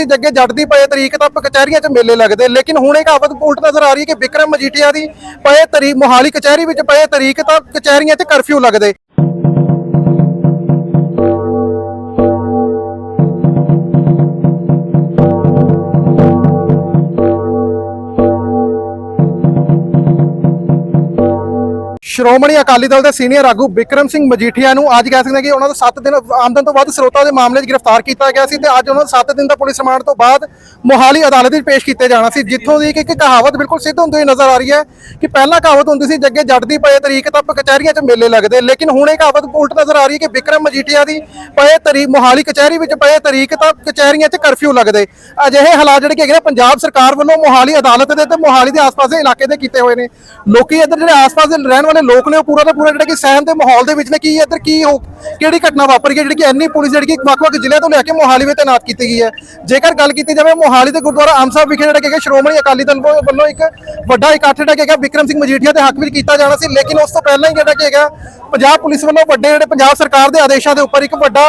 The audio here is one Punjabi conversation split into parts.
ਸੀ ਜੱਗੇ ਜੱਟ ਦੀ ਪਏ ਤਰੀਕ ਤਾਂ ਕਚਹਿਰੀਆਂ 'ਚ ਮੇਲੇ ਲੱਗਦੇ, ਲੇਕਿਨ ਹੁਣ ਇਹ ਕਹਾਵਤ ਉਲਟ ਨਜ਼ਰ ਆ ਰਹੀ ਹੈ ਕਿ ਵਿਕਰਮ ਮਜੀਠੀਆ ਦੀ ਪਏ ਤਰੀਕ ਮੋਹਾਲੀ ਕਚਹਿਰੀ ਵਿੱਚ ਪਏ ਤਰੀਕ ਤਾਂ ਕਚਹਿਰੀਆਂ 'ਚ ਕਰਫਿਊ ਲੱਗਦੇ। ਸ਼੍ਰੋਮਣੀ ਅਕਾਲੀ ਦਲ ਦੇ ਸੀਨੀਅਰ ਆਗੂ ਵਿਕਰਮ ਸਿੰਘ ਮਜੀਠੀਆ ਨੂੰ ਅੱਜ ਕਹਿ ਸਕਦੇ ਹਾਂ ਕਿ ਉਹਨਾਂ ਦਾ 7 ਦਿਨ ਆਮਦਨ ਤੋਂ ਵੱਧ ਸਰੋਤਾਂ ਦੇ ਮਾਮਲੇ 'ਚ ਗ੍ਰਿਫਤਾਰ ਕੀਤਾ ਗਿਆ ਸੀ ਤੇ ਅੱਜ ਉਹਨਾਂ ਨੂੰ 7 ਦਿਨ ਦਾ ਪੁਲਿਸ ਰਿਮਾਂਡ ਤੋਂ ਬਾਅਦ ਮੋਹਾਲੀ ਅਦਾਲਤ ਵਿੱਚ ਪੇਸ਼ ਕੀਤੇ ਜਾਣਾ ਸੀ, ਜਿੱਥੋਂ ਦੀ ਕਿ ਇੱਕ ਕਹਾਵਤ ਬਿਲਕੁਲ ਸਿੱਧ ਹੁੰਦੀ ਹੋਈ ਨਜ਼ਰ ਆ ਰਹੀ ਹੈ ਕਿ ਪਹਿਲਾਂ ਕਹਾਵਤ ਹੁੰਦੀ ਸੀ, ਜੱਗੇ ਜੱਟ ਦੀ ਪਏ ਤਰੀਕ ਤਾਂ ਕਚਹਿਰੀਆਂ 'ਚ ਮੇਲੇ ਲੱਗਦੇ, ਲੇਕਿਨ ਹੁਣ ਇਹ ਕਹਾਵਤ ਉਲਟ ਨਜ਼ਰ ਆ ਰਹੀ ਹੈ ਕਿ ਵਿਕਰਮ ਮਜੀਠੀਆ ਦੀ ਪਏ ਤਰੀਕ ਮੋਹਾਲੀ ਕਚਹਿਰੀ ਵਿੱਚ ਪਏ ਤਰੀਕ ਤਾਂ ਕਚਹਿਰੀਆਂ 'ਚ ਕਰਫਿਊ ਲੱਗਦੇ। ਅਜਿਹੇ ਹਾਲਾਤ ਜਿਹੜੇ ਕਿ ਹੈਗੇ ਨੇ, ਪੰਜਾਬ ਸਰਕਾਰ ਵੱਲੋਂ ਮੋਹਾਲੀ ਅਦਾਲਤ ਦੇ ਤੇ ਮੋਹਾਲੀ ਦੇ ਆਸ-ਪਾਸ ਦੇ ਇਲਾਕੇ ਦੇ ਕੀਤੇ ਹੋਏ ਨੇ। ਲੋਕੀ ਇੱਧਰ ਜਿਹੜੇ ਆਸ-ਪਾਸ ਦੇ ਰਹਿਣ ਵਾਲੇ ਲੋਕ ਨੇ ਉਹ ਪੂਰਾ ਦਾ ਪੂਰਾ ਜਿਹੜਾ ਕਿ ਸਹਿਮ ਦੇ ਮਾਹੌਲ ਦੇ ਵਿੱਚ ਨੇ, ਕੀ ਇੱਧਰ ਕੀ ਹੋ ਕਿਹੜੀ ਘਟਨਾ ਵਾਪਰੀ ਹੈ, ਜਿਹੜੀ ਕਿ ਇੰਨੀ ਪੁਲਿਸ ਜਿਹੜੀ ਕਿ ਵੱਖ-ਵੱਖ ਜ਼ਿਲ੍ਹਿਆਂ ਤੋਂ ਲੈ ਕੇ ਮੋਹਾਲੀ ਵਿੱਚ ਤੈਨਾਤ ਕੀਤੀ ਗਈ ਹੈ। ਜੇਕਰ ਗੱਲ ਕੀਤੀ ਜਾਵੇ ਮੋਹਾਲੀ ਦੇ ਗੁਰਦੁਆਰਾ ਆਮ ਸਾਹਿਬ ਵਿਖੇ ਜਿਹੜਾ ਕਿ ਸ਼੍ਰੋਮਣੀ ਅਕਾਲੀ ਦਲ ਵੱਲੋਂ ਵੱਲੋਂ ਇੱਕ ਵੱਡਾ ਇਕੱਠ ਜਿਹੜਾ ਕਿ ਹੈਗਾ ਵਿਕਰਮ ਸਿੰਘ ਮਜੀਠੀਆ ਦੇ ਹੱਕ ਵਿੱਚ ਕੀਤਾ ਜਾਣਾ ਸੀ। ਲੇਕਿਨ ਉਸ ਤੋਂ ਪਹਿਲਾਂ ਹੀ ਜਿਹੜਾ ਕਿ ਹੈਗਾ ਪੰਜਾਬ ਪੁਲਿਸ ਵੱਲੋਂ ਵੱਡੇ ਜਿਹੜੇ ਪੰਜਾਬ ਸਰਕਾਰ ਦੇ ਆਦੇਸ਼ਾਂ ਦੇ ਉੱਪਰ ਇੱਕ ਵੱਡਾ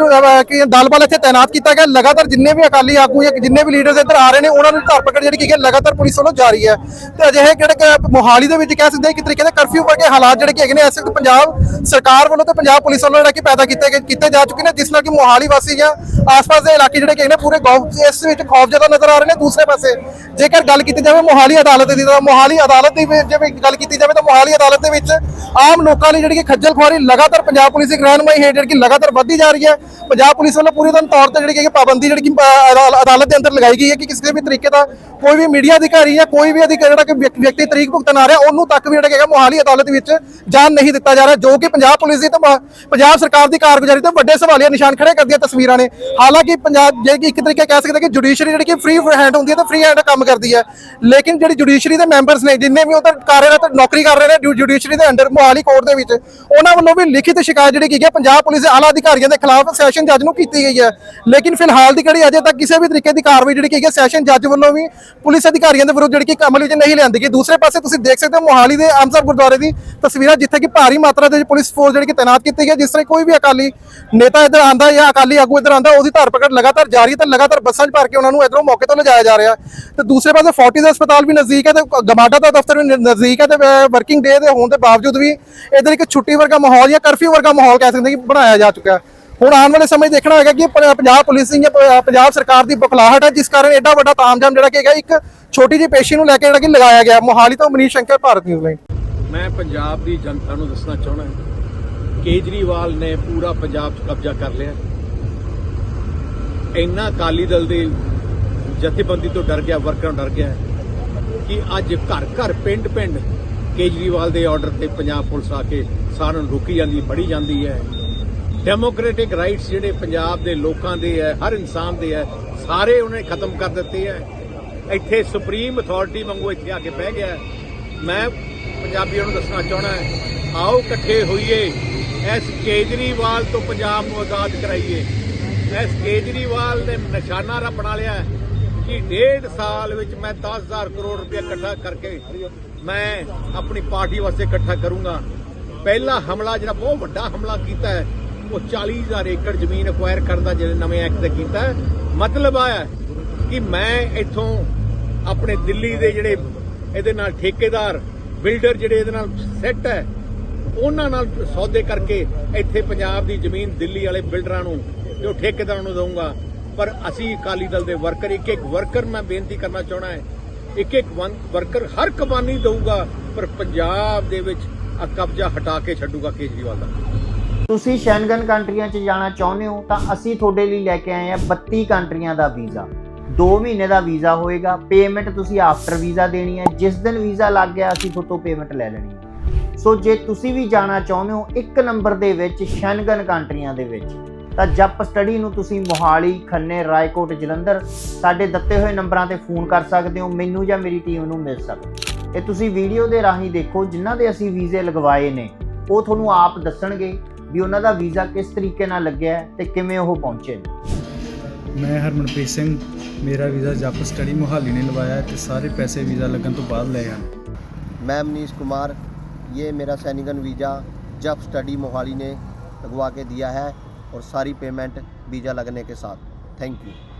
ਅਹ ਕਿ ਦਲ ਬਲ ਇੱਥੇ ਤਾਇਨਾਤ ਕੀਤਾ ਗਿਆ। ਲਗਾਤਾਰ ਜਿੰਨੇ ਵੀ ਅਕਾਲੀ ਆਗੂ ਜਾਂ ਜਿੰਨੇ ਵੀ ਲੀਡਰਸ ਇੱਧਰ ਆ ਰਹੇ ਨੇ, ਉਹਨਾਂ ਨੂੰ ਧਰਪਕੜ ਜਿਹੜੀ ਕੀ ਹੈ ਲਗਾਤਾਰ ਪੁਲਿਸ ਵੱਲੋਂ ਜਾਰੀ ਹੈ। ਤੇ ਅਜਿਹੇ ਜਿਹੜੇ ਕਿ ਮੋਹਾਲੀ ਦੇ ਵਿੱਚ ਕਹਿ ਸਕਦੇ ਹਾਂ ਕਿ ਤਰੀਕੇ ਦੇ ਕਰਫਿਊ ਵਰਗੇ ਹਾਲਾਤ ਜਿਹੜੇ ਕਿ ਹੈਗੇ ਨੇ, ਇਸ ਵਕਤ ਪੰਜਾਬ ਸਰਕਾਰ ਵੱਲੋਂ ਤੇ ਪੰਜਾਬ ਪੁਲਿਸ ਵੱਲੋਂ ਜਿਹੜਾ ਕਿ ਪੈਦਾ ਕੀਤੇ ਗਏ ਕੀਤੇ ਜਾ ਚੁੱਕੇ ਨੇ, ਜਿਸ ਨਾਲ ਕਿ ਮੋਹਾਲੀ ਵਾਸੀ ਜਾਂ ਆਸ-ਪਾਸ ਦੇ ਇਲਾਕੇ ਜਿਹੜੇ ਕਿ ਹੈਗੇ ਨੇ, ਪੂਰੇ ਗੌ ਇਸ ਵਿੱਚ ਖੌਫਜ਼ਦਾ ਨਜ਼ਰ ਆ ਰਹੇ ਨੇ। ਦੂਸਰੇ ਪਾਸੇ ਜੇਕਰ ਗੱਲ ਕੀਤੀ ਜਾਵੇ ਮੋਹਾਲੀ ਅਦਾਲਤ ਦੀ, ਤਾਂ ਮੋਹਾਲੀ ਅਦਾਲਤ ਦੀ ਵੀ ਜੇ ਗੱਲ ਕੀਤੀ ਜਾਵੇ, ਤਾਂ ਮੋਹਾਲੀ ਅਦਾਲਤ ਦੇ ਵਿੱਚ ਆਮ ਲੋਕਾਂ ਲਈ ਜਿਹੜੀ ਕਿ ਖੱਜਲ ਖੁਆਰੀ ਲਗਾਤਾਰ ਪੰਜਾਬ ਪੁਲਿਸ ਦੀ ਰਹਿਨਮਾਈ ਹੇਠ ਜਿਹੜੀ ਕਿ ਲਗਾਤਾਰ ਵੱਧਦੀ ਜਾ ਰਹੀ ਹੈ। ਪੰਜਾਬ ਪੁਲਿਸ ਵੱਲੋਂ ਪੂਰੀ ਤਰ੍ਹਾਂ ਤੌਰ ਤੇ ਜਿਹੜੀ ਕਿ ਪਾਬੰਦੀ ਜਿਹੜੀ ਕਿ ਅਦਾਲ- ਅਦਾਲਤ ਦੇ ਅੰਦਰ ਲਗਾਈ ਗਈ ਹੈ ਕਿ ਕਿਸੇ ਵੀ ਤਰੀਕੇ ਦਾ ਕੋਈ ਵੀ ਮੀਡੀਆ ਅਧਿਕਾਰੀ ਜਾਂ ਕੋਈ ਵੀ ਅਧਿਕਾਰੀ ਜਿਹੜਾ ਕਿ ਵਿਅਕਤੀ ਤਰੀਕ ਭੁਗਤਣ ਆ ਰਿਹਾ, ਉਹਨੂੰ ਤੱਕ ਵੀ ਜਿਹੜਾ ਕਿ ਹੈਗਾ ਮੋਹਾਲੀ ਅਦਾਲਤ ਵਿੱਚ ਜਾਣ ਨਹੀਂ ਦਿੱਤਾ ਜਾ ਰਿਹਾ, ਜੋ ਕਿ ਪੰਜਾਬ ਪੁਲਿਸ ਦੀ ਤੇ ਪੰਜਾਬ ਸਰਕਾਰ ਦੀ ਕਾਰਗੁਜ਼ਾਰੀ ਤੇ ਵੱਡੇ ਸਵਾਲੀਆ ਨਿਸ਼ਾਨ ਖੜੇ ਕਰਦੀਆਂ ਤਸਵੀਰਾਂ ਨੇ। ਹਾਲਾਂਕਿ ਪੰਜਾਬ ਜੇ ਕਿ ਇੱਕ ਤਰੀਕੇ ਕਹਿ ਸਕਦੇ ਕਿ ਜੁਡੀਸ਼ਰੀ ਜਿਹੜੀ ਕਿ ਫ੍ਰੀ ਹੈਂਡ ਹੁੰਦੀ ਹੈ ਤੇ ਫ੍ਰੀ ਹੈਂਡ ਕੰਮ ਕਰਦੀ ਹੈ। ਲੇਕਿਨ ਜਿਹੜੀ ਜੁਡੀਸ਼ਰੀ ਦੇ ਮੈਂਬਰਸ ਨੇ, ਜਿੰਨੇ ਵੀ ਉਧਰ ਕਾਰਜਰਤ ਨੌਕਰੀ ਕਰ ਰਹੇ ਨੇ ਜੁਡੀਸ਼ਰੀ ਦੇ ਅੰਡਰ ਮੋਹਾਲੀ ਕੋਰਟ ਦੇ ਵਿੱਚ। ਉਹਨਾਂ ਵੱਲੋਂ ਵੀ ਲਿਖਿਤ ਸ਼ਿਕਾਇਤ ਜਿਹੜੀ ਕੀ ਹੈ, ਪੰਜਾਬ ਪੁਲਿਸ ਦੇ ਆਲਾ ਅਧਿਕਾਰੀਆਂ ਦੇ ਖਿਲਾਫ ਸੈਸ਼ਨ ਜੱਜ ਨੂੰ ਕੀਤੀ ਗਈ ਹੈ। ਲੇਕਿਨ ਫਿਲਹਾਲ ਦੀ ਘੜੀ ਅਜੇ ਤੱਕ ਕਿਸੇ ਵੀ ਤਰੀਕੇ ਦੀ ਕਾਰਵਾਈ ਜਿਹੜੀ ਕੀ ਹੈ ਸੈਸ਼ਨ ਜੱਜ ਵੱਲੋਂ ਵੀ ਪੁਲਿਸ ਅਧਿਕਾਰੀਆਂ ਦੇ ਵਿਰੁੱਧ ਜਿਹੜੀ ਕਿ ਅਮਲ ਵਿੱਚ ਨਹੀਂ ਲਿਆਂਦੀ ਗਈ। ਦੂਸਰੇ ਪਾਸੇ ਤੁਸੀਂ ਦੇਖ ਸਕਦੇ ਹੋ ਮੋਹਾਲੀ ਦੇ ਆਮਸਰ ਗੁਰਦੁਆਰੇ ਦੀ ਤਸਵੀਰਾਂ, ਜਿੱਥੇ ਕਿ ਭਾਰੀ ਮਾਤਰਾ ਦੇ ਪੁਲਿਸ ਫੋਰਸ ਜਿਹੜੀ ਕਿ ਤਾਇਨਾਤ ਕੀਤੀ ਗਈ ਜਿਸ ਤਰ੍ਹਾਂ ਕੋਈ ਵੀ ਅਕਾਲੀ ਨੇਤਾ ਇੱਧਰ ਆਂਦਾ ਜਾਂ ਅਕਾਲੀ ਆਗੂ ਇੱਧਰ ਆਂਦਾ ਉਹਦੀ ਧਰਪਕੜ ਲਗਾਤਾਰ ਜਾਰੀ ਹੈ ਤੇ ਲਗਾਤਾਰ ਬੱਸਾਂ 'ਚ ਭਰ ਕੇ ਉਹਨਾਂ ਨੂੰ ਇੱਧਰੋਂ ਮੌਕੇ ਤੋਂ ਲਿਜਾਇਆ ਜਾ ਰਿਹਾ ਤੇ ਦੂਸਰੇ ਪਾਸੇ ਫੋਰਟਿਸ ਹਸਪਤਾਲ ਵੀ ਨਜ਼ਦੀਕ ਹੈ ਤੇ ਗਮਾਡਾ ਦਾ ਦਫ਼ਤਰ ਵੀ ਨਜ਼ਦੀਕ ਹੈ ਤੇ ਵਰਕਿੰਗ ਡੇ ਦੇ ਹੋਣ ਦੇ ਬਾਵਜੂਦ ਵੀ ਇੱਧਰ ਇੱਕ ਛੁੱਟੀ ਵਰਗਾ ਮਾਹੌਲ ਜਾਂ ਕਰਫਿਊ ਵਰਗਾ ਮਾਹੌਲ ਕਹਿ ਸਕਦੇ ਕਿ ਬਣਾਇਆ ਜਾ ਚੁੱਕਾ ਹੈ। ਹੁਣ ਆਉਣ ਵਾਲੇ ਸਮੇਂ ਦੇਖਣਾ ਹੋਏਗਾ ਕਿ ਪੰਜਾਬ ਪੁਲਿਸ ਦੀ ਜਾਂ ਪੰਜਾਬ ਸਰਕਾਰ ਦੀ ਬਖਲਾਹਟ ਹੈ, ਜਿਸ ਕਾਰਨ ਐਡਾ ਵੱਡਾ ਤਾਮਝਾਮ ਜਿਹੜਾ ਕਿ ਹੈਗਾ ਇੱਕ ਛੋਟੀ ਜਿਹੀ ਪੇਸ਼ੀ ਨੂੰ ਲੈ ਕੇ ਜਿਹੜਾ ਕਿ ਲਗਾਇਆ ਗਿਆ। ਮੋਹਾਲੀ ਤੋਂ ਮਨੀਸ਼ ਸ਼ੰਕਰ, ਭਾਰਤ ਨਿਊਜ਼ ਲਾਈਨ। ਮੈਂ ਪੰਜਾਬ ਦੀ ਜਨਤਾ ਨੂੰ ਦੱਸਣਾ ਚਾਹੁੰਦਾ ਕੇਜਰੀਵਾਲ ਨੇ ਪੂਰਾ ਪੰਜਾਬ 'ਚ ਕਬਜ਼ਾ ਕਰ ਲਿਆ। ਇੰਨਾ ਅਕਾਲੀ ਦਲ ਦੇ ਜਥੇਬੰਦੀ ਤੋਂ ਡਰ ਗਿਆ, ਵਰਕਰਾਂ ਡਰ ਗਿਆ ਕਿ ਅੱਜ ਘਰ ਘਰ, ਪਿੰਡ ਪਿੰਡ ਕੇਜਰੀਵਾਲ ਦੇ ਆਰਡਰ ਤੇ ਪੰਜਾਬ ਪੁਲਿਸ ਆ ਕੇ ਸਾਰਿਆਂ ਨੂੰ ਰੋਕੀ ਜਾਂਦੀ, ਫੜੀ ਜਾਂਦੀ ਹੈ। ਡੈਮੋਕ੍ਰੈਟਿਕ ਰਾਈਟਸ ਜਿਹੜੇ ਪੰਜਾਬ ਦੇ ਲੋਕਾਂ ਦੇ ਹੈ, ਹਰ ਇਨਸਾਨ ਦੇ ਹੈ, ਸਾਰੇ ਉਹਨੇ ਖਤਮ ਕਰ ਦਿੱਤੇ ਹੈ। ਇੱਥੇ ਸੁਪਰੀਮ ਅਥਾਰਟੀ ਵਾਂਗੂ ਇੱਥੇ ਆ ਕੇ ਬਹਿ ਗਿਆ ਮੈਂ ਪੰਜਾਬੀਆਂ ਨੂੰ ਦੱਸਣਾ ਚਾਹਣਾ ਹੈ, ਆਓ ਇਕੱਠੇ ਹੋਈਏ, ਇਸ ਕੇਜਰੀਵਾਲ ਤੋਂ ਪੰਜਾਬ ਨੂੰ ਆਜ਼ਾਦ ਕਰਾਈਏ। ਇਸ ਕੇਜਰੀਵਾਲ ਨੇ ਨਿਸ਼ਾਨਾ ਰ ਬਣਾ ਲਿਆ ਕਿ ਡੇਢ ਸਾਲ ਵਿੱਚ ਮੈਂ 10000 ਕਰੋੜ ਰੁਪਏ ਇਕੱਠਾ ਕਰਕੇ ਮੈਂ ਆਪਣੀ ਪਾਰਟੀ ਵਾਸਤੇ ਇਕੱਠਾ ਕਰੂੰਗਾ। ਪਹਿਲਾ ਹਮਲਾ ਜਿਹੜਾ ਬਹੁਤ ਵੱਡਾ ਹਮਲਾ ਕੀਤਾ ਹੈ, ਉਹ 40000 ਏਕੜ ਜ਼ਮੀਨ ਅਕਵਾਇਰ ਕਰਨ ਦਾ ਜਿਹੜੇ ਨਵੇਂ ਐਕਟ ਤੇ ਕੀਤਾ ਮਤਲਬ ਆ ਕਿ ਮੈਂ ਇੱਥੋਂ ਆਪਣੇ ਦਿੱਲੀ ਦੇ ਜਿਹੜੇ ਇਹਦੇ ਨਾਲ ਠੇਕੇਦਾਰ, ਬਿਲਡਰ ਜਿਹੜੇ ਇਹਦੇ ਨਾਲ ਸੈੱਟ ਹੈ, ਉਹਨਾਂ ਨਾਲ ਸੌਦੇ ਕਰਕੇ ਇੱਥੇ ਪੰਜਾਬ ਦੀ ਜ਼ਮੀਨ ਦਿੱਲੀ ਵਾਲੇ ਬਿਲਡਰਾਂ ਨੂੰ ਤੇ ਠੇਕੇਦਾਰਾਂ ਨੂੰ ਦਊਂਗਾ, ਪਰ ਅਸੀਂ ਅਕਾਲੀ ਦਲ ਦੇ ਵਰਕਰ ਇੱਕ ਇੱਕ ਵਰਕਰ ਮੈਂ ਬੇਨਤੀ ਕਰਨਾ ਚਾਹਣਾ ਹੈ ਇੱਕ ਇੱਕ ਵਰਕਰ ਹਰ ਕਮਾਨੀ ਦਊਗਾ, ਪਰ ਪੰਜਾਬ ਦੇ ਵਿੱਚ ਕਬਜ਼ਾ ਹਟਾ ਕੇ ਛੱਡੂਗਾ ਕੇਜਰੀਵਾਲ ਦਾ। ਤੁਸੀਂ ਸ਼ੈਂਗਨ ਕੰਟਰੀਆਂ 'ਚ ਜਾਣਾ ਚਾਹੁੰਦੇ ਹੋ, ਤਾਂ ਅਸੀਂ ਤੁਹਾਡੇ ਲਈ ਲੈ ਕੇ ਆਏ ਹਾਂ 32 ਕੰਟਰੀਆਂ ਦਾ ਵੀਜ਼ਾ। 2 ਮਹੀਨੇ ਦਾ ਵੀਜ਼ਾ ਹੋਏਗਾ ਪੇਮੈਂਟ ਤੁਸੀਂ ਆਫਟਰ ਵੀਜ਼ਾ ਦੇਣੀ ਹੈ, ਜਿਸ ਦਿਨ ਵੀਜ਼ਾ ਲੱਗ ਗਿਆ, ਅਸੀਂ ਤੁਹਾਡੇ ਤੋਂ ਪੇਮੈਂਟ ਲੈ ਲੈਣੀ ਹੈ। ਸੋ ਜੇ ਤੁਸੀਂ ਵੀ ਜਾਣਾ ਚਾਹੁੰਦੇ ਹੋ, ਇੱਕ ਨੰਬਰ ਦੇ ਵਿੱਚ ਸ਼ੈਂਗਨ ਕੰਟਰੀਆਂ ਦੇ ਵਿੱਚ ਤਾਂ ਜਪ ਸਟੱਡੀ ਨੂੰ ਤੁਸੀਂ ਮੋਹਾਲੀ ਖੰਨੇ ਰਾਏਕੋਟ ਜਲੰਧਰ ਸਾਡੇ ਦਿੱਤੇ ਹੋਏ ਨੰਬਰਾਂ ਤੇ ਫੋਨ ਕਰ ਸਕਦੇ ਹੋ ਮੈਨੂੰ ਜਾਂ ਮੇਰੀ ਟੀਮ ਨੂੰ ਮਿਲ ਸਕਦੇ ਹੋ। ਇਹ ਤੁਸੀਂ ਵੀਡੀਓ ਦੇ ਰਾਹੀਂ ਦੇਖੋ ਜਿਨ੍ਹਾਂ ਦੇ ਅਸੀਂ ਵੀਜ਼ੇ ਲਗਵਾਏ ਨੇ ਉਹ ਤੁਹਾਨੂੰ ਆਪ ਦੱਸਣਗੇ ਵੀ ਉਹਨਾਂ ਦਾ ਵੀਜ਼ਾ ਕਿਸ ਤਰੀਕੇ ਨਾਲ ਲੱਗਿਆ ਹੈ ਤੇ ਕਿਵੇਂ ਉਹ ਪਹੁੰਚੇ ਨੇ ਮੈਂ ਹਰਮਨਪ੍ਰੀਤ ਸਿੰਘ ਮੇਰਾ ਵੀਜ਼ਾ ਜਪ ਸਟੱਡੀ ਮੁਹਾਲੀ ਨੇ ਲਵਾਇਆ ਹੈ ਤੇ ਸਾਰੇ ਪੈਸੇ ਵੀਜ਼ਾ ਲੱਗਣ ਤੋਂ ਬਾਅਦ ਲਏ ਹਨ मैं मनीष कुमार ये मेरा सैनिकन वीज़ा जब स्टडी मोहाली ने लगवा के दिया है और सारी पेमेंट वीज़ा लगने के साथ थैंक यू